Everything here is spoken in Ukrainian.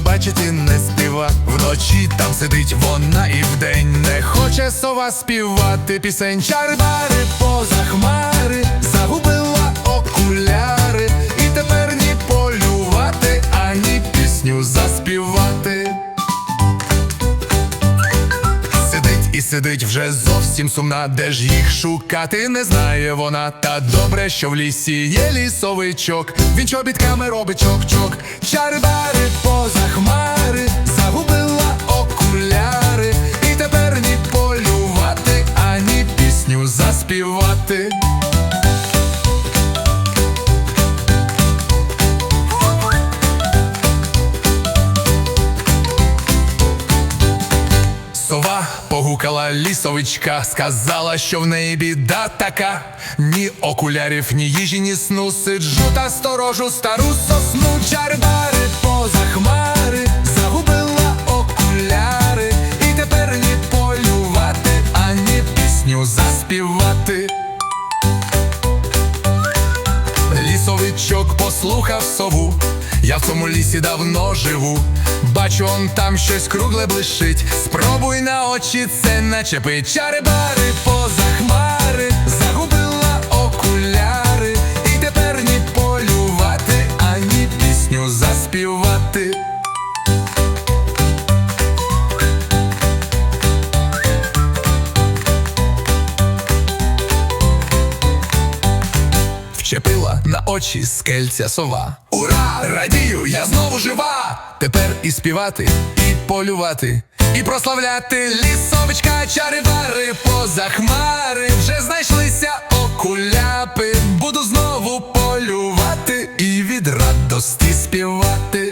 бачити не співа. Вночі там сидить вона і вдень не хоче сова співати пісень. Чарбари поза хмари, загубила окуляри, і тепер ні полювати, ані пісню заспівати. І сидить вже зовсім сумна, де ж їх шукати не знає вона. Та добре, що в лісі є лісовичок. Він чобітками робить чок-чок. Чарбари пісню заспівати. Сова погукала лісовичка, сказала, що в неї біда така. Ні окулярів, ні їжі, ні сну сиджу та сторожу стару сосну чарбари поза хмари, загубила окуляри, і тепер ні полювати, ані пісню заспівати. Лісовичок послухав сову. Я в цьому лісі давно живу. Бачу, он там щось кругле блищить. Спробуй на очі це начепить. Чари-бари поза хмари, загубила окуляри, і тепер ні полювати, ані пісню заспівати. Вчепила на очі скельця сова. Ура! Радію, я знову жива! Тепер і співати, і полювати, і прославляти лісовичка, чаривари поза хмари вже знайшлися окуляпи. Буду знову полювати і від радості співати.